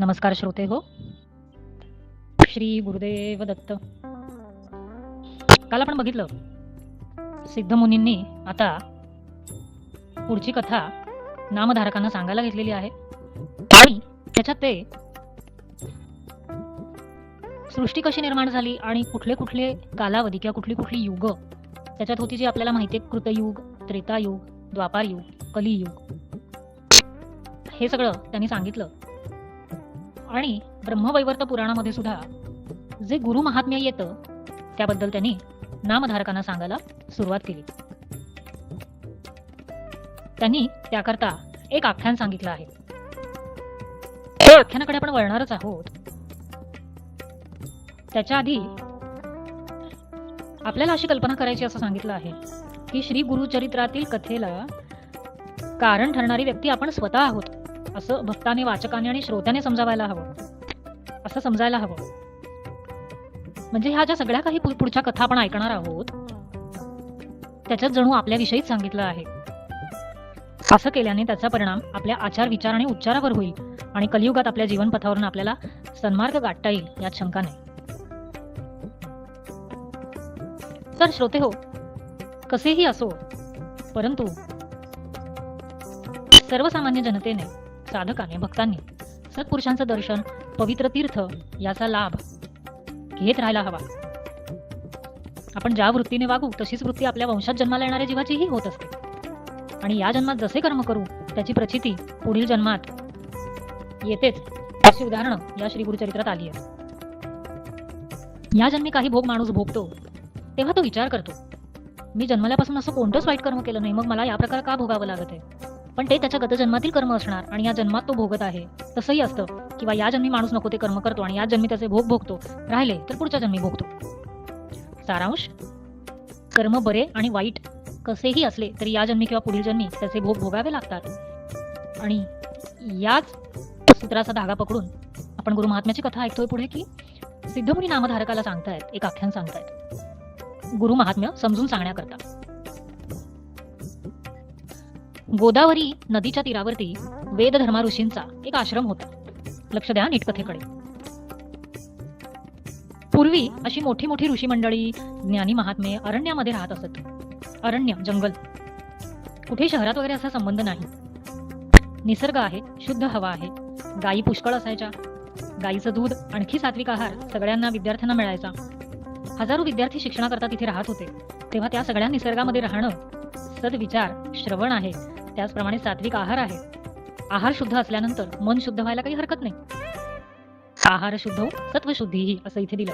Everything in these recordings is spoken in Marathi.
नमस्कार श्रोते हो. श्री गुरुदेव दत्त. काल आपण बघितलं सिद्ध मुनींनी आता पुढची कथा नामधारकांना सांगायला घेतलेली आहे. आणि त्याच्यात ते सृष्टी कशी निर्माण झाली आणि कुठले कुठले कालावधी किंवा कुठली कुठली युग त्याच्यात होती जी आपल्याला माहिती आहे कृतयुग त्रेतायुग द्वापारयुग कलियुग. हे सगळं त्यांनी सांगितलं. आणि ब्रह्मवैवर्त पुराणामध्ये सुद्धा जे गुरु महात्म्य येतं त्याबद्दल त्यांनी नामधारकांना सांगायला सुरुवात केली. त्यांनी त्याकरता एक आख्यान सांगितलं आहे. त्या आख्यानाकडे आपण वळणारच आहोत. त्याच्या आधी आपल्याला अशी कल्पना करायची असं सांगितलं आहे की श्री गुरुचरित्रातील कथेला कारण ठरणारी व्यक्ती आपण स्वतः आहोत. असं भक्ताने वाचकाने आणि श्रोत्याने समजावायला हवं. असं समजायला हवं. म्हणजे ह्या ज्या सगळ्या काही पुढच्या कथा आपण ऐकणार आहोत त्याच्यात जणू आपल्याविषयीच सांगितलं आहे. असं केल्याने त्याचा परिणाम आपल्या आचार विचार आणि उच्चारावर होईल आणि कलियुगात आपल्या जीवनपथावरून आपल्याला सन्मार्ग गाठता येईल यात शंका नाही. तर श्रोते हो कसेही असो परंतु सर्वसामान्य जनतेने साधकाने भक्तांनी सत्पुरुषांचं दर्शन पवित्र तीर्थ याचा लाभ घेत राहायला हवा. आपण ज्या वृत्तीने वागू तशीच वृत्ती आपल्या वंशात जन्माला येणाऱ्या जीवाचीही होत असते. आणि या जन्मात जसे कर्म करू त्याची प्रचिती पुढील जन्मात येतेच अशी उदाहरणं या श्री गुरुचरित्रात आली आहे या जन्मी काही भोग माणूस भोगतो तेव्हा तो विचार करतो मी जन्मल्यापासून असं कोणतंच वाईट कर्म केलं नाही मग मला या प्रकार का भोगावं लागत आहे? पण ते त्याच्या गतजन्मातील कर्म असणार आणि या जन्मात तो भोगत आहे. तसंही असतं किंवा या जन्मी माणूस नको ते कर्म करतो आणि या जन्मी त्याचे भोग भोगतो. राहिले तर पुढच्या जन्मी भोगतो. सारांश. कर्म बरे आणि वाईट कसेही असले तरी या जन्मी किंवा पुढील जन्मी त्याचे भोग भोगावे लागतात. आणि याच सूत्राचा धागा पकडून आपण गुरु महात्म्याची कथा ऐकतोय पुढे की सिद्धमुनी नामधारकाला सांगतायत एक आख्यान सांगतायत. गुरु महात्म्य समजून सांगण्याकरता. गोदावरी नदीच्या तीरावरती वेदधर्मा ऋषींचा एक आश्रम होता. लक्ष द्या नीटकथेकडे. पूर्वी अशी मोठी मोठी ऋषी मंडळी ज्ञानी महात्मे अरण्यामध्ये राहत असत. अरण्य जंगल. कुठे शहरात वगैरे असा संबंध नाही. निसर्ग आहे शुद्ध हवा आहे. गायी पुष्कळ असायच्या. गायीचं दूध आणखी सात्विक आहार सगळ्यांना विद्यार्थ्यांना मिळायचा. हजारो विद्यार्थी शिक्षणाकरता तिथे राहत होते. तेव्हा त्या सगळ्या निसर्गामध्ये राहणं सद्विचार श्रवण आहे. त्याचप्रमाणे सात्विक आहार आहे. आहार शुद्ध असल्यानंतर मन शुद्ध व्हायला काही हरकत नाही. आहार शुद्ध सत्वशुद्धीही असं इथे दिलं.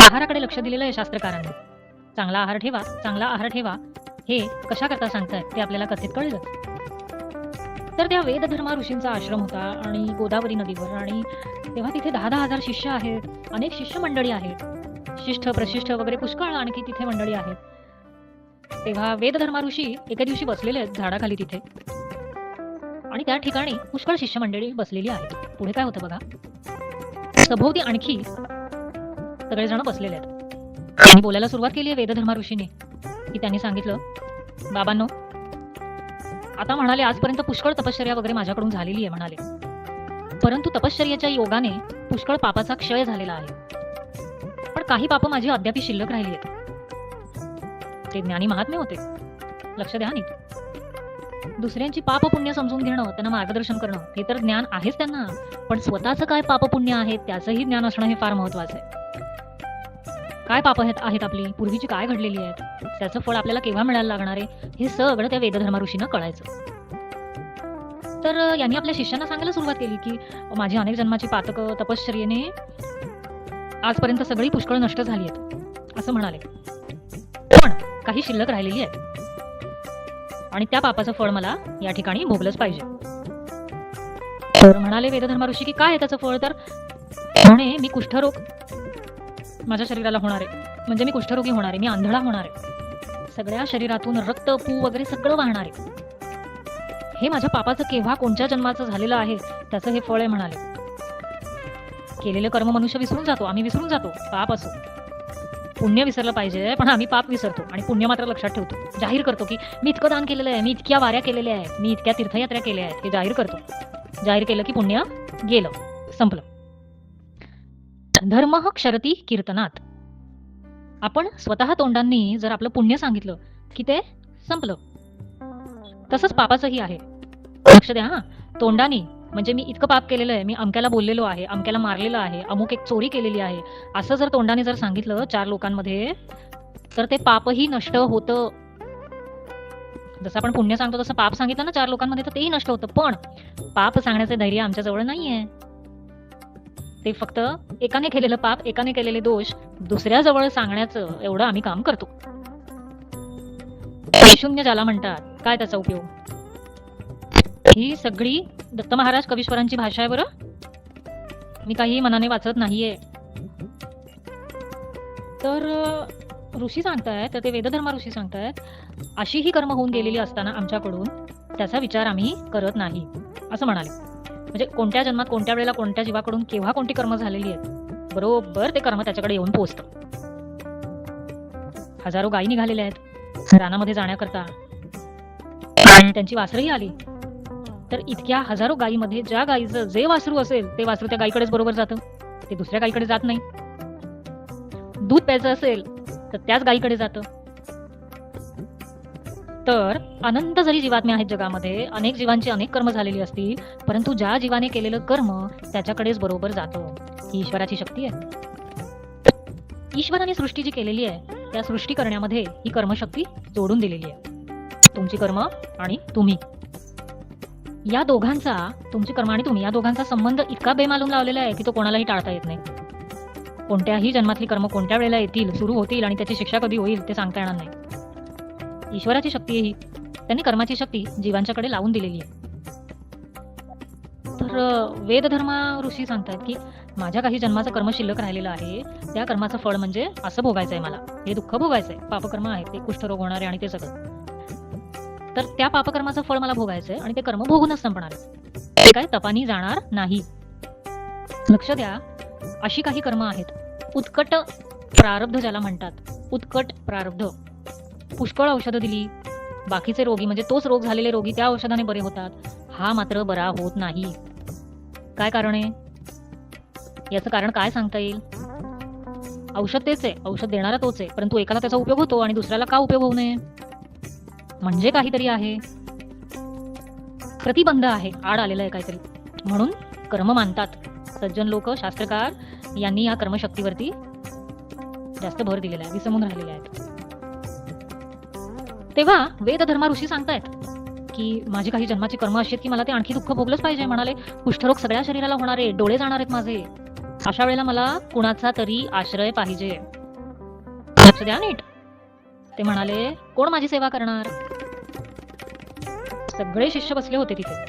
आहाराकडे लक्ष दिलेलं आहे शास्त्रकारांनी. चांगला आहार ठेवा चांगला आहार ठेवा हे कशा करता सांगतायत ते आपल्याला कथेत कळलं. तर त्या वेदधर्मा ऋषींचा आश्रम होता आणि गोदावरी नदीवर आणि तेव्हा तिथे दहा दहा हजार शिष्य आहेत अनेक शिष्य मंडळी आहेत. शिष्ट प्रशिष्ठ वगैरे पुष्कळ आणखी तिथे मंडळी आहेत. तेव्हा वेदधर्मा ऋषी एका दिवशी बसलेले आहेत झाडाखाली तिथे. आणि त्या ठिकाणी पुष्कळ शिष्य मंडळी बसलेली आहेत. पुढे काय होतं बघा? सभोवती आणखी सगळेजण बसलेले आहेत. त्यांनी बोलायला सुरुवात केली आहे वेदधर्मा ऋषीने की त्यांनी सांगितलं बाबांनो आता म्हणाले आजपर्यंत पुष्कळ तपश्चर्या वगैरे माझ्याकडून झालेली आहे म्हणाले. परंतु तपश्चर्याच्या योगाने पुष्कळ पापाचा क्षय झालेला आहे. पण काही पाप माझी अद्याप शिल्लक राहिली आहेत. ते ज्ञानी महात्मे होते. लक्ष द्या नीट. दुसऱ्यांची पाप पुण्य समजून घेणं त्यांना मार्गदर्शन करणं हे तर ज्ञान आहेच त्यांना. पण स्वतःचं काय पाप पुण्य आहे त्याचंही ज्ञान असणं हे फार महत्वाचं आहे. काय पाप आहेत आहेत आपली? पूर्वीची काय घडलेली आहेत? त्याचं फळ आपल्याला केव्हा मिळायला लागणार आहे? हे सगळं त्या वेदधर्मा ऋषीनं कळायचं. तर यांनी आपल्या शिष्यांना सांगायला सुरुवात केली की माझी अनेक जन्माची पातकं तपश्चर्येने आजपर्यंत सगळी पुष्कळ नष्ट झाली आहेत असं म्हणाले. पण काही शिल्लक राहिलेली आहेत. आणि त्या पापाचं फळ मला या ठिकाणी भोगलंच पाहिजे. तर म्हणाले वेदधर्मा ऋषी की काय आहे त्याचं फळ? तर म्हणे मी कुष्ठरोग माझ्या शरीराला होणार आहे. म्हणजे मी कुष्ठरोगी होणार आहे. मी आंधळा होणार आहे. सगळ्या शरीरातून रक्त पू वगैरे सगळं वाहणार आहे. हे माझ्या पापाचं केव्हा कोणत्या जन्माचं झालेलं आहे त्याचं हे फळ आहे म्हणाले. केलेलं कर्म मनुष्य विसरून जातो. आम्ही विसरून जातो. पाप असो. पुण्य विसरलं पाहिजे पण आम्ही पाप विसरतो आणि पुण्य मात्र लक्षात ठेवतो. जाहीर करतो की मी इतकं दान केलेलं आहे मी इतक्या वाऱ्या केलेल्या आहेत मी इतक्या तीर्थयात्रा केल्या आहेत हे जाहीर करतो. जाहीर केलं की पुण्य गेलं. संपलं. धर्म क्षरती कीर्तनात. आपण स्वतः तोंडांनी जर आपलं पुण्य सांगितलं की ते संपलं. तसंच पापाचंही आहे. लक्ष द्या हा. तोंडाने म्हणजे मी इतकं पाप केलेलं आहे मी अमक्याला बोललेलो आहे अमक्याला मारलेलं आहे अमुक एक चोरी केलेली आहे. असं जर तोंडाने जर सांगितलं चार लोकांमध्ये तर ते पापही नष्ट होतं. जसं आपण पुण्य सांगतो तसं पाप सांगितलं ना चार लोकांमध्ये तर तेही नष्ट होतं. पण पाप सांगण्याचं धैर्य आमच्याजवळ नाहीये. ते फक्त एकाने केलेलं पाप एकाने केलेले दोष दुसऱ्याजवळ सांगण्याचं एवढं आम्ही काम करतो. शून्य ज्याला म्हणतात काय त्याचा उपयोग? ही सगळी दत्त महाराज कवीश्वरांची भाषा आहे बरं. मी काही मनाने वाचत नाहीये. तर ऋषी सांगतायत तर ते वेदधर्मा ऋषी सांगतायत अशी ही कर्म होऊन गेलेली असताना आमच्याकडून त्याचा विचार आम्ही करत नाही असं म्हणाले. म्हणजे कोणत्या जन्मात कोणत्या वेळेला कोणत्या जीवाकडून केव्हा कोणती कर्म झालेली आहेत बरोबर ते कर्म त्याच्याकडे येऊन पोहोचतं. हजारो गायी निघालेल्या आहेत रानामध्ये जाण्याकरता. त्यांची वासरही आली. तर इतक्या हजारो गायीमध्ये ज्या गायीचं जे वासरू असेल ते वासरू त्या गायीकडेच बरोबर जातं. ते दुसऱ्या गायीकडे जात नाही. दूध प्यायचं असेल तर त्याच गायीकडे जातं. तर अनंत जरी जीवात्मे आहेत जगामध्ये अनेक जीवांची अनेक कर्म झालेली असतील परंतु ज्या जीवाने केलेलं कर्म त्याच्याकडेच बरोबर जातं. ही ईश्वराची शक्ती आहे. ईश्वराने सृष्टी जी केलेली आहे त्या सृष्टी करण्यामध्ये ही कर्मशक्ती जोडून दिलेली आहे. तुमची कर्म आणि तुम्ही. या दोघांचा तुमची कर्म आणि तुम्ही या दोघांचा संबंध इतका बेमालूम लावलेला आहे की तो कोणालाही टाळता येत नाही. कोणत्याही जन्मातली कर्म कोणत्या वेळेला येतील सुरू होतील आणि त्याची शिक्षा कधी होईल ते सांगता येणार नाही. ईश्वराची शक्ती आहे ही त्यांनी कर्माची शक्ती जीवांच्याकडे लावून दिलेली आहे. तर वेदधर्मा ऋषी सांगतात की माझ्या काही जन्माचं कर्म शिल्लक राहिलेलं आहे त्या कर्माचं फळ म्हणजे असं भोगायचं आहे मला. हे दुःख भोगायचं आहे पापकर्म आहे ते कुष्ठरोग होणारे आणि ते सगळं. तर त्या पापकर्माचं फळ मला भोगायचं आहे आणि ते कर्म भोगूनच संपणार ते काय तपानी जाणार नाही. लक्ष द्या अशी काही कर्म आहेत. उत्कट प्रारब्ध ज्याला म्हणतात. उत्कट प्रारब्ध. पुष्कळ औषधं दिली. बाकीचे रोगी म्हणजे तोच रोग झालेले रोगी त्या औषधाने बरे होतात. हा मात्र बरा होत नाही. काय कारण आहे? याचं कारण काय सांगता येईल? औषध तेच आहे. औषध देणारा तोच आहे. परंतु एकाला त्याचा उपयोग होतो आणि दुसऱ्याला का उपयोग होऊ नये? म्हणजे काहीतरी आहे. प्रतिबंध आहे. आड आलेलं आहे काहीतरी. म्हणून कर्म मानतात. सज्जन लोक शास्त्रकार यांनी या कर्मशक्तीवरती जास्त भर दिलेला आहे. विसमून राहिलेले आहेत. तेव्हा वेद धर्मा ऋषी सांगतायत की माझी काही जन्माची कर्म अशी की मला ते आणखी दुःख भोगलंच पाहिजे. म्हणाले कुष्ठरोग सगळ्या शरीराला होणारे डोळे जाणार आहेत माझे. अशा वेळेला मला कुणाचा तरी आश्रय पाहिजे. लक्ष द्या नीट. ते म्हणाले कोण माझी सेवा करणार? सगळे शिष्य बसले होते तिथे.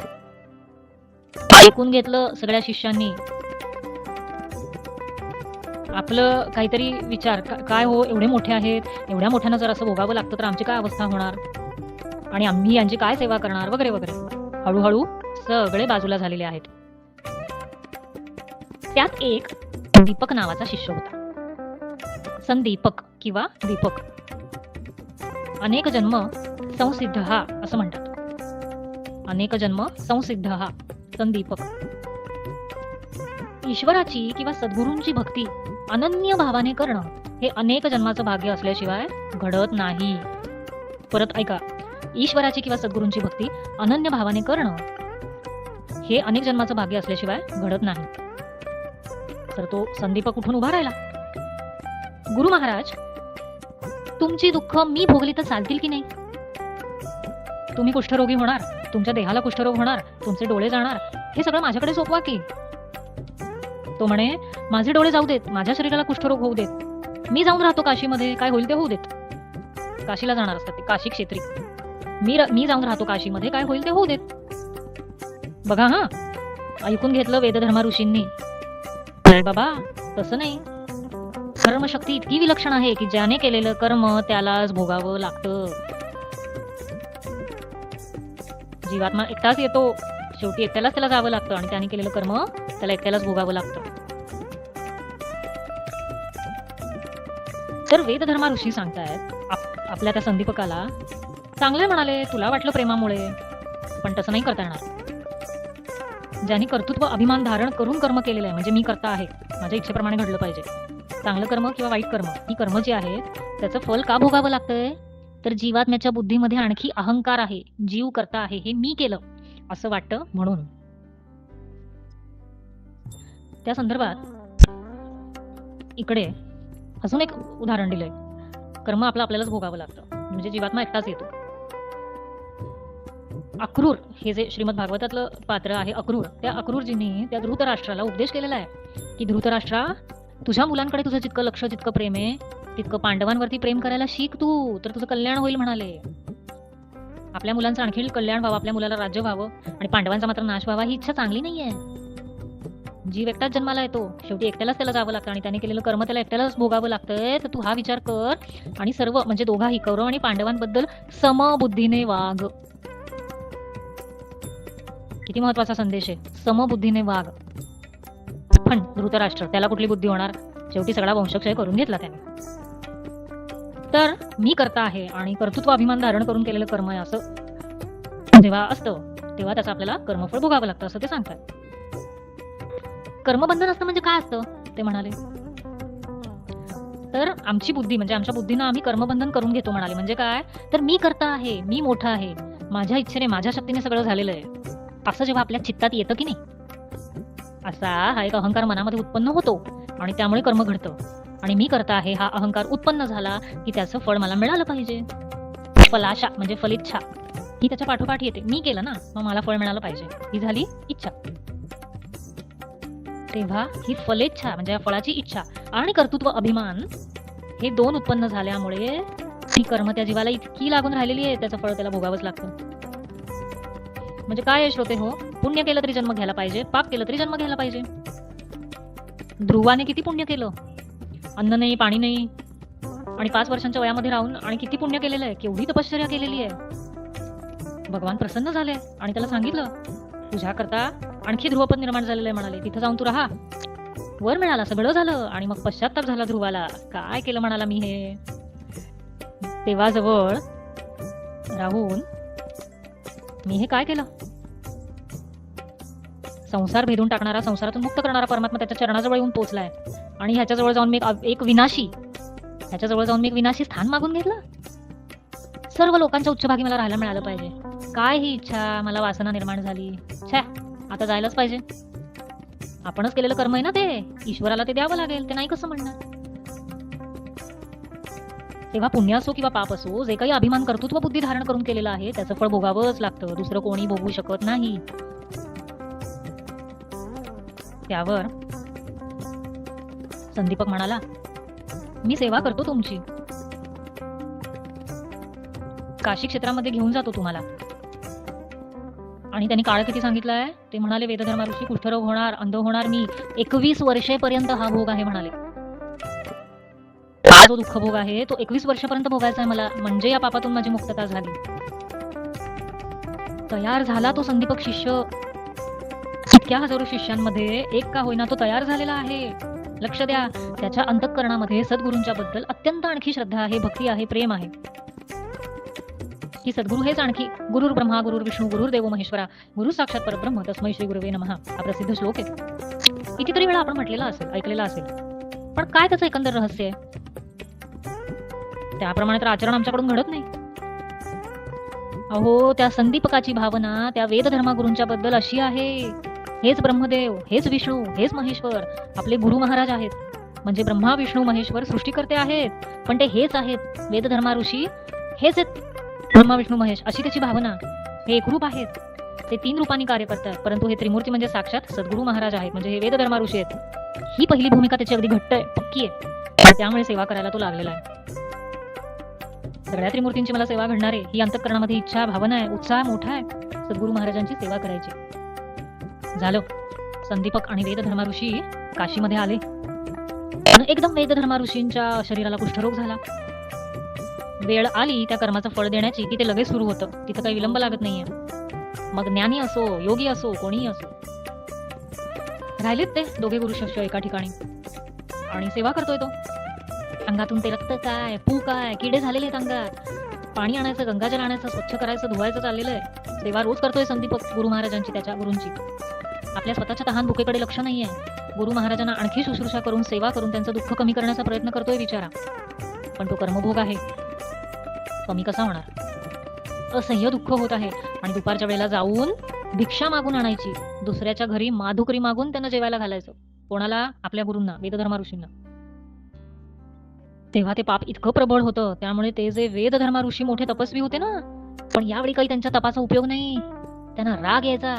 ऐकून घेतलं सगळ्या शिष्यांनी. आपलं काहीतरी विचार काय हो एवढे मोठे आहेत एवढ्या मोठ्यानं जर असं भोगावं लागतं तर आमची काय अवस्था होणार? आणि आम्ही यांची काय सेवा करणार? वगैरे वगैरे. हळूहळू सगळे बाजूला झालेले आहेत. त्यात एक दीपक नावाचा शिष्य होता. संदीपक किंवा दीपक. अनेक जन्म संसिद्ध हा असं म्हणतात. अनेक जन्म संसिद्ध हा संदीपक. ईश्वराची किंवा सद्गुरूंची भक्ती अनन्य भावाने करणं हे अनेक जन्माचं भाग्य असल्याशिवाय घडत नाही. परत ऐका ईश्वराची किंवा सद्गुरूंची भक्ती अनन्य भावाने करणं हे अनेक जन्माचं भाग्य असल्याशिवाय घडत नाही. तर तो संदीपक कुठून उभा राहिला. गुरु महाराज तुमची दुःख मी भोगली तर चालतील की नाही? तुम्ही कुष्ठरोगी होणार तुमच्या देहाला कुष्ठरोग होणार तुमचे डोळे जाणार हे सगळं माझ्याकडे सोपवा की. तो म्हणे माझे डोळे जाऊ देत माझ्या शरीराला कुष्ठरोग होऊ देत. मी जाऊन राहतो काशीमध्ये काय होईल ते होऊ देत. काशीला जाणार असतात ते काशी क्षेत्री. मी मी जाऊन राहतो काशीमध्ये काय होईल ते होऊ देत. बघा हा ऐकून घेतलं वेदधर्मा ऋषींनी. बाबा तसं नाही. कर्मशक्ती इतकी विलक्षण आहे की ज्याने केलेलं कर्म त्यालाच भोगावं लागतं. जीवात्मा एकटाच येतो. शेवटी एकट्यालाच त्याला जावं लागतं आणि त्याने केलेलं कर्म त्याला एकट्यालाच भोगावं लागतं. तर वेदधर्मा ऋषी सांगतायत आपल्या त्या संदीपकाला चांगले म्हणाले तुला वाटलं प्रेमामुळे पण तसं नाही करता येणार. ज्यांनी कर्तृत्व अभिमान धारण करून कर्म केलेलं आहे म्हणजे मी करता आहे माझ्या इच्छेप्रमाणे घडलं पाहिजे. चांगलं कर्म किंवा वाईट कर्म ही कर्म जी आहे त्याचं फल का भोगावं लागतंय? तर जीवात्म्याच्या बुद्धीमध्ये आणखी अहंकार आहे जीव करता आहे हे मी केलं असं वाटतं म्हणून. त्या संदर्भात इकडे अजून एक उदाहरण दिलंय. कर्म आपलं आपल्यालाच भोगावं लागतं म्हणजे जीवात्मा एकटाच येतो. अक्रूर हे जे श्रीमद भागवतातलं पात्र आहे अक्रूर त्या अक्रूरजींनी त्या धृतराष्ट्राला उपदेश केलेला आहे की धृतराष्ट्रा तुझ्या मुलांकडे तुझं जितकं लक्ष जितकं प्रेम आहे तितकं पांडवांवरती प्रेम करायला शिक तू तर तुझं कल्याण होईल म्हणाले. आपल्या मुलांचं आणखी कल्याण व्हावं आपल्या मुलाला राज्य व्हावं आणि पांडवांचा मात्र नाश व्हावा ही इच्छा चांगली नाहीये. जीव एकटाच जन्माला येतो. शेवटी एकट्यालाच त्याला जावं लागतं आणि त्याने केलेलं कर्म त्याला एकट्यालाच भोगावं लागतंय. तर तू हा विचार कर आणि सर्व म्हणजे दोघाही कौरव आणि पांडवांबद्दल समबुद्धीने वाघ किती महत्त्वाचा संदेश आहे. समबुद्धीने वाघ पण धृतराष्ट्र त्याला कुठली बुद्धी होणार? शेवटी सगळा वंशक्षय करून घेतला त्याने. तर मी करता आहे आणि कर्तृत्व अभिमान धारण करून केलेलं कर्म आहे असं जेव्हा असतं तेव्हा त्याचं आपल्याला कर्मफळ भोगावं लागतं असं ते सांगतात. कर्मबंधन असतं म्हणजे काय असतं? ते म्हणाले. तर आमची बुद्धी म्हणजे आमच्या बुद्धीनं आम्ही कर्मबंधन करून घेतो म्हणाले. म्हणजे काय? तर मी करता आहे मी मोठा आहे. माझ्या इच्छेने माझ्या शक्तीने सगळं झालेलं आहे. असं जेव्हा आपल्या चित्तात येतं की नाही असा हा एक अहंकार मनामध्ये उत्पन्न होतो आणि त्यामुळे कर्म घडतं. आणि मी करता आहे हा अहंकार उत्पन्न झाला की त्याचं फळ मला मिळालं पाहिजे. फलाशा म्हणजे फलिच्छा. ही त्याच्या पाठोपाठ येते. मी केलं ना मग मला फळ मिळालं पाहिजे. ही झाली इच्छा. तेव्हा ही फलेच्छा म्हणजे या फळाची इच्छा आणि कर्तृत्व अभिमान हे दोन उत्पन्न झाल्यामुळे ही कर्म त्या जीवाला इतकी लागून राहिलेली आहे त्याचं फळ त्याला भोगावंच लागतं. म्हणजे काय यश श्रोते हो? पुण्य केलं तरी जन्म घ्यायला पाहिजे पाप केलं तरी जन्म घ्यायला पाहिजे. ध्रुवाने किती पुण्य केलं? अन्न नाही पाणी नाही. आणि पाच वर्षांच्या वयामध्ये राहून आणि किती पुण्य केलेलं आहे? केवढी तपश्चर्या केलेली आहे? भगवान प्रसन्न झाले आणि त्याला सांगितलं तुझ्या करता आणखी ध्रुवपद निर्माण झालेलं आहे म्हणाले. तिथं जाऊन तू राहा. वर मिळाला सगळं झालं आणि मग पश्चाताप झाला ध्रुवाला. काय केलं म्हणाला मी हे? तेव्हा जवळ राहून मी हे काय केलं? संसार भेदून टाकणारा संसारातून मुक्त करणारा परमात्मा त्याच्या चरणाजवळ येऊन पोहोचलाय. आणि ह्याच्याजवळ जाऊन मी एक विनाशी ह्याच्याजवळ जाऊन मी एक विनाशी स्थान मागून घेतलं? सर्व लोकांच्या उच्चभागी मला राहायला मिळालं पाहिजे. काय ही इच्छा? मला वासना निर्माण झाली. छा आता जायलाच पाहिजे. आपणच केलेलं कर्म आहे ना ते. ईश्वराला ते द्यावं लागेल. ते नाही कसं म्हणणार? तेव्हा पुण्य असो किंवा पाप असो जे काही अभिमान कर्तृत्व बुद्धी धारण करून केलेलं आहे त्याचं फळ भोगावंच लागतं. दुसरं कोणी भोगू शकत नाही. त्यावर संदीपक म्हणाला मी सेवा करतो तुमची. काशी क्षेत्रामध्ये घेऊन जातो तुम्हाला. आणि त्यांनी काळ किती सांगितलंय ते म्हणाले वेदधर्मा ऋषी कुष्ठरोग होणार अंध होणार मी एकवीस वर्षेपर्यंत हा भोग आहे म्हणाले. जो दुःखभोग आहे तो एकवीस वर्षापर्यंत भोगायचा आहे मला. म्हणजे या पापातून माझी मुक्तता झाली. तयार झाला तो संदीपक शिष्य. इतक्या हजारो शिष्यांमध्ये एक का होईना तो तयार झालेला आहे. लक्ष द्या त्याच्या अंतकरणामध्ये सद्गुरूंच्या बद्दल अत्यंत आणखी श्रद्धा आहे भक्ती आहे प्रेम आहे. की सद्गुरू हेच आणखी गुरुर ब्रह्मा गुरुर विष्णू गुरुर देव महेश्वरा गुरु साक्षात परब्रह्म तस्मै श्री गुरुवे नमहा हा प्रसिद्ध श्लोक आहे. कितीतरी वेळा आपण म्हटलेला असेल ऐकलेला असेल. पण काय त्याचं एकंदर रहस्य आहे? त्याप्रमाणे तर आचरण आमच्याकडून घडत नाही. अहो त्या संदीपकाची भावना त्या वेद गुरूंच्या बद्दल अशी आहे. हेच ब्रह्मदेव हेच विष्णू हेच महेश्वर आपले गुरु महाराज आहेत. म्हणजे ब्रह्मा विष्णू महेश्वर सृष्टीकर्ते आहेत. पण ते हेच आहेत. वेदधर्मा ऋषी हेच आहेत. ब्रह्मा विष्णू महेश अशी त्याची भावना. हे एकरूप आहेत. ते तीन रूपांनी कार्य करतात. परंतु हे त्रिमूर्ती म्हणजे साक्षात सद्गुरू महाराज आहेत. म्हणजे हे वेदधर्मा ऋषी आहेत. ही पहिली भूमिका त्याची अगदी घट्ट आहे पक्की आहे. त्यामुळे सेवा करायला तो लागलेला आहे. सगळ्या त्रिमूर्तींची मला सेवा घडणार आहे. ही अंतकरणामध्ये इच्छा भावना आहे उत्साह मोठा आहे. सद्गुरू महाराजांची सेवा करायची. झालं. संदीपक आणि वेदधर्मा ऋषी काशीमध्ये आले. पण एकदम वेदधर्मा ऋषींच्या शरीराला कुष्ठरोग झाला. वेळ आली त्या कर्माचं फळ देण्याची. की ते लगेच सुरू होतं. तिथं काही विलंब लागत नाहीये. मग ज्ञानी असो योगी असो कोणीही असो. राहिलेत ते दोघे गुरु शिष्य एका ठिकाणी. आणि सेवा करतोय तो. अंगातून ते रक्त काय पू काय किडे झालेले आहेत अंगात. पाणी आणायचं गंगाजल आणायचं स्वच्छ करायचं धुवायचं चाललेलं आहे. सेवा रोज करतोय संदीप गुरु महाराजांची त्याच्या गुरूंची. आपल्या स्वतःच्या तहान भुकेकडे लक्ष नाहीये. गुरु महाराजांना आणखी शुश्रूषा करून सेवा करून त्यांचं दुःख कमी करण्याचा प्रयत्न करतोय विचारा पण तो कर्मभोग आहे. कमी कसा होणार? असह्य दुःख होत आहे. आणि दुपारच्या वेळेला जाऊन भिक्षा मागून आणायची. दुसऱ्याच्या घरी माधुकरी मागून त्यांना जेवायला घालायचं. कोणाला? आपल्या गुरूंना वेदधर्मा ऋषींना तेव्हा ते पाप इतकं प्रबळ होतं त्यामुळे ते जे वेदधर्मा ऋषी मोठे तपस्वी होते ना पण यावेळी काही त्यांच्या तपाचा उपयोग नाही. त्यांना राग यायचा.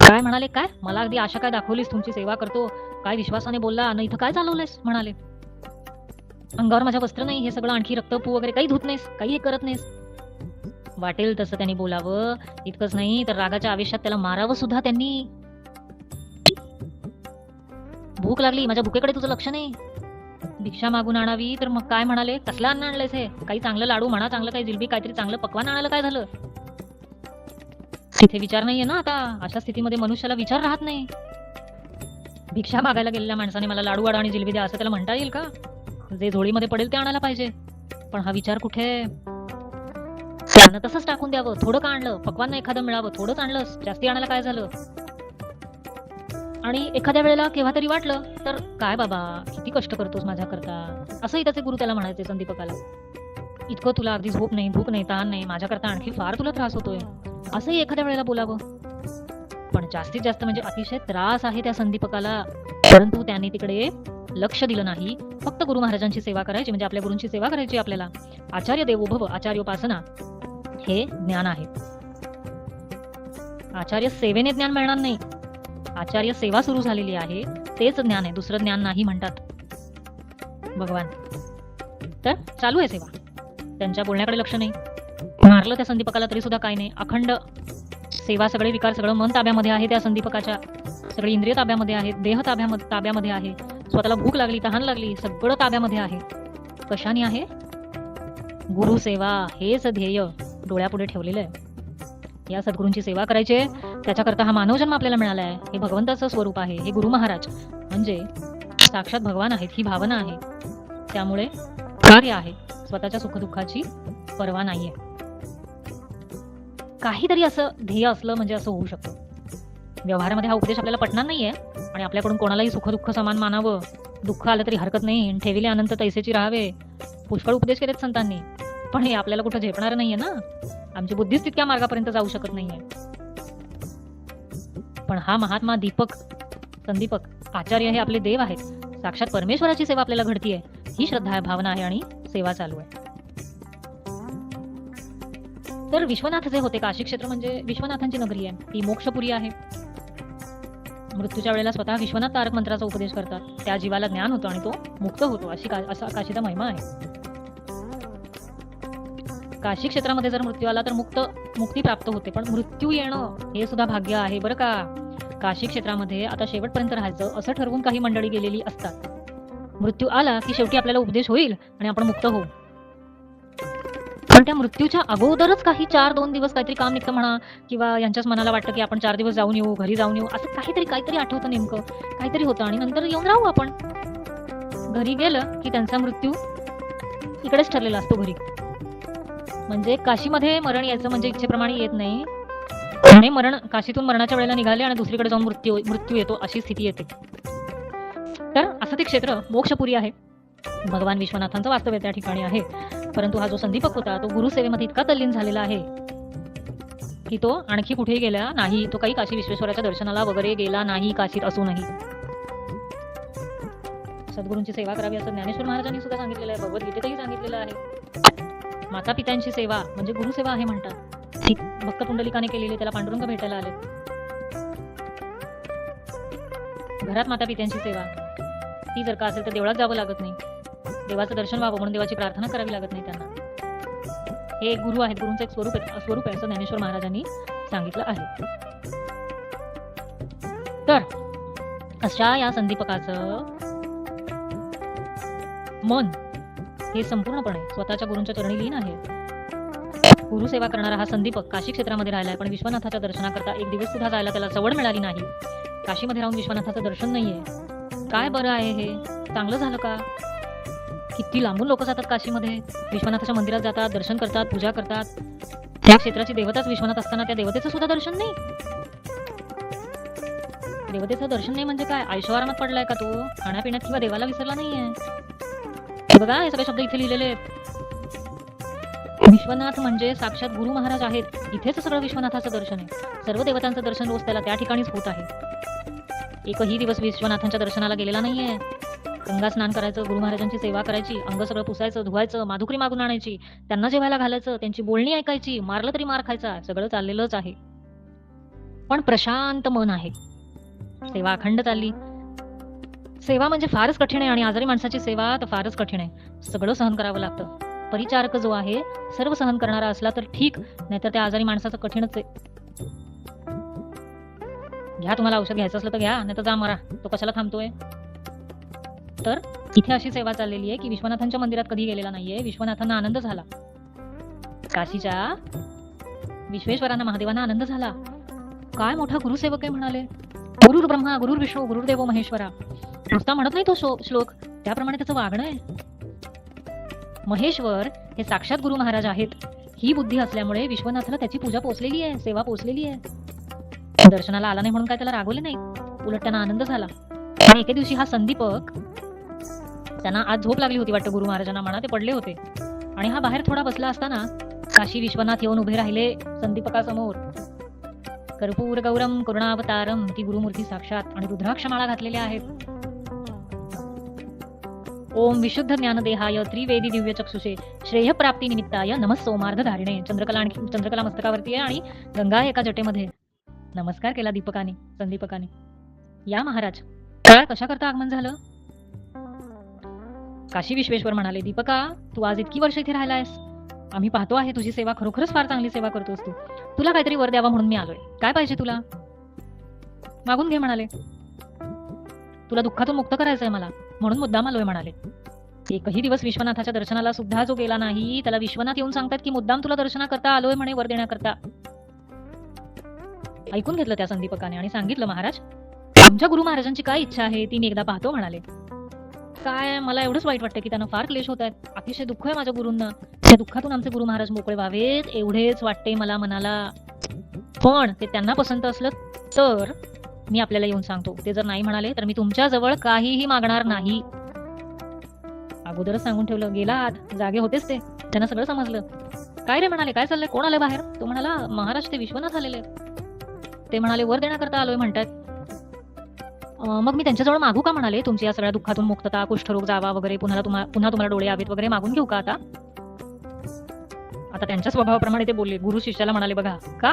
काय म्हणाले? काय? मला अगदी आशा काय दाखवलीस? तुमची सेवा करतो. काय विश्वासाने बोलला? आणि इथं काय चालवलंयस? म्हणाले. अंगावर माझ्या वस्त्र नाही हे सगळं आणखी रक्तपू वगैरे काही धुत नाहीस काही हे करत नाहीस. वाटेल तसं त्यांनी बोलावं. इतकंच नाही तर रागाच्या आवेशात त्याला मारावं सुद्धा त्यांनी. भूक लागली माझ्या भुकेकडे तुझं लक्ष नाही. भिक्षा मागून आणावी? तर मग काय म्हणाले? कसलं अन्न आणलंयस हे? काही चांगलं लाडू म्हणा चांगलं काही जिलबी काहीतरी चांगलं पकवान आणायला काय झालं? तिथे विचार नाहीये ना आता. अशा स्थितीमध्ये मनुष्याला विचार राहत नाही. भिक्षा मागायला गेलेल्या माणसाने मला लाडू वाडा आणि जिलबी द्या असं त्याला म्हणता येईल का? जे झोळीमध्ये पडेल ते आणायला पाहिजे. पण हा विचार कुठे? तसंच टाकून द्यावं. थोडं का आणलं? पकवान एखादं मिळावं. थोडंच आणलंस. जास्ती आणायला काय झालं? आणि एखाद्या वेळेला केव्हा तरी वाटलं तर काय बाबा किती कष्ट करतोस माझ्याकरता. असंही त्याचे गुरु त्याला म्हणायचे संदीपकाला. इतकं तुला अगदी झोप नाही भूक नाही ताण नाही माझ्याकरता आणखी फार तुला त्रास होतोय. असंही एखाद्या वेळेला बोलावं. पण जास्तीत जास्त म्हणजे अतिशय त्रास आहे त्या संदीपकाला. परंतु त्याने तिकडे लक्ष दिलं नाही. फक्त गुरु महाराजांची सेवा करायची म्हणजे आपल्या गुरूंची सेवा करायची आपल्याला. आचार्य देवोभव आचार्योपासना. हे ज्ञान आहे. आचार्य सेवेने ज्ञान मिळणार नाही. आचार्य सेवा सुरू झालेली आहे. तेच ज्ञान आहे दुसरं ज्ञान नाही म्हणतात. भगवान. तर चालू आहे सेवा. त्यांच्या बोलण्याकडे लक्ष नाही. मारलं त्या संदीपकाला तरी सुद्धा काय नाही. अखंड सेवा सगळे विकार सगळं मन ताब्यामध्ये आहे त्या संदीपकाच्या. सगळी इंद्रिय ताब्यामध्ये आहेत देह ताब्यामध्ये ताब्यामध्ये आहे. स्वतःला भूक लागली तहान लागली सगळं ताब्यामध्ये आहे. कशाने आहे? गुरु सेवा हेच ध्येय डोळ्यापुढे ठेवलेलं आहे. या सद्गुरूंची सेवा करायची आहे, त्याच्याकरता हा मानव जन्म आपल्याला मिळाला आहे. हे भगवंताचं स्वरूप आहे. हे गुरु महाराज. म्हणजे साक्षात भगवान आहेत ही भावना आहे. त्यामुळे कार्य आहे. स्वतःच्या सुखदुःखाची पर्वा नाहीये. काहीतरी असं ध्येय असलं म्हणजे असं होऊ शकतं. व्यवहारामध्ये हा उपदेश आपल्याला पटणार नाहीये. आणि आपल्याकडून कोणालाही सुखदुःख समान मानावं दुःख आलं तरी हरकत नाही. ठेविले अनंत तैसेची राहावे. पुष्कळ उपदेश केलेत संतांनी. पण हे आपल्याला कुठं झेपणार नाहीये ना? आमची बुद्धीच तितक्या मार्गापर्यंत जाऊ शकत नाहीये. पण हा महात्मा दीपक संदीपक आचार्य हे आपले देव आहेत. साक्षात परमेश्वराची सेवा आपल्याला घडतीये. ही श्रद्धा आहे भावना आहे आणि सेवा चालू आहे. तर विश्वनाथ जे होते काशी क्षेत्र म्हणजे विश्वनाथांची नगरी आहे. ती मोक्षपुरी आहे. मृत्यूच्या वेळेला स्वतः विश्वनाथ तारक मंत्राचा उपदेश करतात. त्या जीवाला ज्ञान होतं आणि तो मुक्त होतो अशी का असा काशीचा महिमा आहे. काशी क्षेत्रामध्ये जर मृत्यू आला तर मुक्त मुक्ती प्राप्त होते. पण मृत्यू येणं हे सुद्धा भाग्य आहे बरं का? काशी क्षेत्रामध्ये आता शेवटपर्यंत राहायचं असं ठरवून काही मंडळी गेलेली असतात. मृत्यू आला की शेवटी आपल्याला उपदेश होईल आणि आपण मुक्त होऊ. पण त्या मृत्यूच्या अगोदरच काही चार दोन दिवस काहीतरी काम निघतं म्हणा किंवा यांच्याच मनाला वाटतं की आपण चार दिवस जाऊन येऊ घरी जाऊन येऊ असं काहीतरी काहीतरी आठवतं नेमकं. काहीतरी होतं आणि नंतर येऊन राहू आपण. घरी गेलं की त्यांचा मृत्यू इकडेच ठरलेला असतो घरी. म्हणजे काशीमध्ये मरण यायचं म्हणजे इच्छेप्रमाणे येत नाही. आणि मरण काशीतून मरणाच्या वेळेला निघाले आणि दुसरीकडे जाऊन मृत्यू मृत्यू येतो अशी स्थिती येते. तर असं ते क्षेत्र मोक्षपुरी आहे. भगवान विश्वनाथांचं वास्तव्य त्या ठिकाणी आहे. परंतु हा जो संदीपक होता तो गुरुसेवेमध्ये इतका तल्लीन झालेला आहे की तो आणखी कुठेही गेला नाही. तो काही काशी विश्वेश्वराच्या दर्शनाला वगैरे गेला नाही काशीत असूनही सद्गुरूंची सेवा करावी असं ज्ञानेश्वर महाराजांनी सुद्धा सांगितलेलं आहे भगवद्गीतेतही सांगितलेलं आहे. माता पित्यांची सेवा म्हणजे गुरुसेवा आहे म्हणतात. भक्त पुंडलिकाने केलेली त्याला पांडुरंग भेटायला आले घरात माता पित्यांची सेवा. ती जर का असेल तर देवळात जावं लागत नाही. देवाचं दर्शन व्हावं म्हणून देवाची प्रार्थना करावी लागत नाही त्यांना. हे एक गुरु आहेत. गुरूंचं एक स्वरूप आहे. स्वरूप आहे असं ज्ञानेश्वर महाराजांनी सांगितलं आहे. तर अशा या संदीपकाचं? मन. हे संपूर्णपणे स्वतःच्या गुरूंच्या चरणी लीन आहे. गुरुसेवा करणारा हा संदीपक काशी क्षेत्रामध्ये राहिलाय पण विश्वनाथाच्या दर्शनाकरता एक दिवस सुद्धा जायला त्याला सवड मिळाली नाही. काशीमध्ये राहून विश्वनाथाचं दर्शन नाहीये. काय बरं आहे हे? चांगलं झालं का? किती लांबून लोक जातात काशीमध्ये? विश्वनाथाच्या मंदिरात जातात दर्शन करतात पूजा करतात. त्या क्षेत्राची देवताच विश्वनाथ असताना त्या देवतेचं सुद्धा दर्शन नाही. देवतेचं दर्शन नाही म्हणजे काय? ऐशोआरामात पडलाय का तो? खाण्यापिण्यात किंवा देवाला विसरला नाहीये. बघा हे सगळे शब्द इथे लिहिलेले आहेत. विश्वनाथ म्हणजे साक्षात गुरु महाराज आहेत. इथेच सगळं विश्वनाथाचं दर्शन आहे. सर्व देवतांचं दर्शन रोज त्याला त्या ठिकाणीच होत आहे. एकही दिवस विश्वनाथांच्या दर्शनाला गेलेला नाहीये. गंगा स्नान करायचं गुरु महाराजांची सेवा करायची अंग सगळं पुसायचं धुवायचं माधुकरी मागून आणायची त्यांना जेवायला घालायचं त्यांची बोलणी ऐकायची मारलं तरी मार खायचा सगळं चाललेलंच आहे. पण प्रशांत मन आहे. सेवा अखंड चालली. सेवा म्हणजे फारच कठीण आहे आणि आजारी माणसाची सेवा तर फारच कठीण आहे. सगळं सहन करावं लागतं. परिचारक जो आहे सर्व सहन करणारा असला तर ठीक नाहीतर त्या आजारी माणसाचं कठीणच आहे. घ्या तुम्हाला औषध घ्यायचं असलं तर घ्या नाही तर जा मरा. तो कशाला थांबतोय? तर इथे अशी सेवा चाललेली आहे की विश्वनाथांच्या मंदिरात कधी गेलेला नाहीये. विश्वनाथांना आनंद झाला. काशीच्या विश्वेश्वरांना महादेवांना आनंद झाला. काय मोठा गुरुसेवक आहे म्हणाले. गुरुर ब्रह्मा गुरुर विष्णू गुरुर्देव महेश्वरा. नुसता म्हणत नाही तो श्लोक? त्याप्रमाणे त्याचं वागणं आहे. महेश्वर हे साक्षात गुरु महाराज आहेत. ही बुद्धी असल्यामुळे विश्वनाथाला त्याची पूजा पोचलेली आहे सेवा पोचलेली आहे. दर्शनाला आला नाही म्हणून काय त्याला रागवले नाही? उलट त्यांना आनंद झाला. आणि एके दिवशी हा संदीपक त्यांना आज झोप लागली होती वाटतं गुरु महाराजांना म्हणा ते पडले होते. आणि हा बाहेर थोडा बसला असताना काशी विश्वनाथ येऊन उभे राहिले संदीपकासमोर. कर्पूर गौरम करुणावतारम ती गुरुमूर्ती साक्षात आणि रुद्राक्षमाळा घातलेल्या आहेत. ओम विशुद्ध ज्ञानदेहाय त्रिवेदी दिव्य चक्षुषे श्रेय प्राप्ती निमित्ताय नमस् सोमार्ध धारिणे चंद्रकला आणखी चंद्रकला मस्तकावरती आहे आणि गंगा आहे एका जटेमध्ये. नमस्कार केला दीपकाने संदीपकाने. या महाराज काय? कशा करता आगमन झालं? काशी विश्वेश्वर म्हणाले दीपका तू आज इतकी वर्ष इथे राहिलायस. आम्ही पाहतो आहे तुझी सेवा खरोखरच फार चांगली सेवा करतोस तू. तुला काहीतरी वर द्यावा म्हणून मी आलोय. काय पाहिजे तुला? मागून घे म्हणाले. तुला दुःखातून मुक्त करायचंय मला. म्हणून मुद्दाम आलोय म्हणाले. एकही दिवस विश्वनाथाच्या दर्शनाला सुद्धा जो गेला नाही त्याला विश्वनाथ येऊन सांगतात की मुद्दाम तुला दर्शना करता आलोय म्हणे वर देण्याकरता. ऐकून घेतलं त्या संदीपकाने आणि सांगितलं महाराज आमच्या गुरु महाराजांची काय इच्छा आहे ती मी एकदा पाहतो म्हणाले. काय मला एवढंच वाईट वाटतं की त्यांना फार क्लेश होत आहेत. अतिशय दुःख आहे माझ्या गुरूंना. त्या दुःखातून आमचे गुरु महाराज मोकळे व्हावेत एवढेच वाटते मला मनाला. पण ते त्यांना पसंत असलं तर मी आपल्याला येऊन सांगतो. ते जर नाही म्हणाले तर मी तुमच्याजवळ काहीही मागणार नाही. अगोदरच सांगून ठेवलं गेला आत. जागे होतेच ते. त्यांना सगळं समजलं. काय रे म्हणाले? काय चाललंय? कोण आलं बाहेर? तो म्हणाला महाराज ते विश्वनाथ आलेले ते म्हणाले वर देण्याकरता आलोय म्हणतात. मग मी त्यांच्याजवळ मागू का म्हणाले? तुमची या सगळ्या दुःखातून मुक्तता कुष्ठरोग जावा वगैरे पुन्हा तुम्हाला पुन्हा तुम्हाला डोळे यावेत वगैरे मागून घेऊ का आता? आता त्यांच्या स्वभावाप्रमाणे ते बोलले. गुरु शिष्याला म्हणाले बघा. का?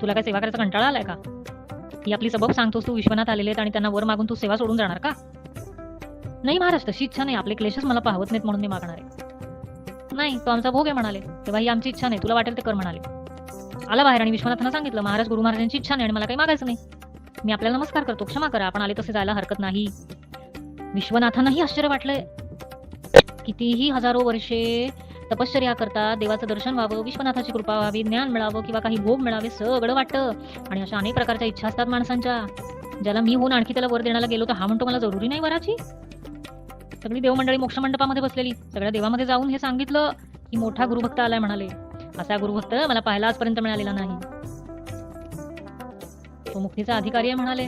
तुला काय सेवा करायचा कंटाळा आलाय का? ही आपली सबब सांगतोस तू विश्वनाथ आलेले आहेत आणि त्यांना वर मागून तू सेवा सोडून जाणार का? नाही महाराज तशी इच्छा नाही. आपले क्लेशच मला पाहवत नाहीत म्हणून मी मागणार आहे. नाही तो आमचा भोग आहे म्हणाले. तेव्हा ही आमची इच्छा नाही. तुला वाटेल ते कर म्हणाले. आला बाहेर आणि विश्वनाथांना सांगितलं महाराज गुरु महाराजांची इच्छा नाही आणि मला काही मागायचं नाही. मी आपल्याला नमस्कार करतो. क्षमा करा. आपण आले तसे जायला हरकत नाही. विश्वनाथांनाही आश्चर्य वाटलंय. कितीही हजारो वर्षे तपश्चर्या करता देवाचं दर्शन व्हावं विश्वनाथाची कृपा व्हावी ज्ञान मिळावं किंवा काही भोग मिळावे सगळं वाटतं. आणि अशा अनेक प्रकारच्या इच्छा असतात माणसांच्या. ज्याला मी होऊन आणखी त्याला वर देण्याला गेलो तर हा म्हणतो मला जरुरी नाही वराची. सगळी देवमंडळी मोक्ष मंडपामध्ये बसलेली. सगळ्या देवामध्ये जाऊन हे सांगितलं की मोठा गुरुभक्त आलाय म्हणाले. असा गुरुभक्त मला पाहायला आजपर्यंत मिळालेला नाही. तो मुक्तीचा अधिकारी आहे म्हणाले.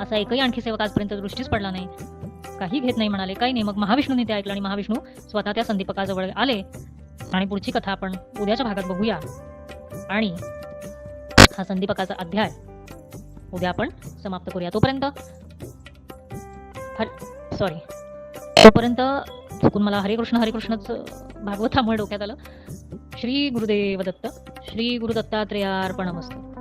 असा एकही आणखी सेवक आजपर्यंत दृष्टीच पडला नाही. काही घेत नाही म्हणाले. काही नाही. मग महाविष्णूने ते ऐकलं आणि महाविष्णू स्वतः त्या संदीपकाजवळ आले. आणि पुढची कथा आपण उद्याच्या भागात बघूया. आणि हा संदीपकाचा अध्याय उद्या आपण समाप्त करूया. तोपर्यंत सॉरी तोपर्यंत चुकून मला हरे कृष्ण हरे कृष्णच भागवतामुळे डोक्यात आलं. श्री गुरुदेव दत्त श्री गुरु दत्तात्रेयार्पणमस्तु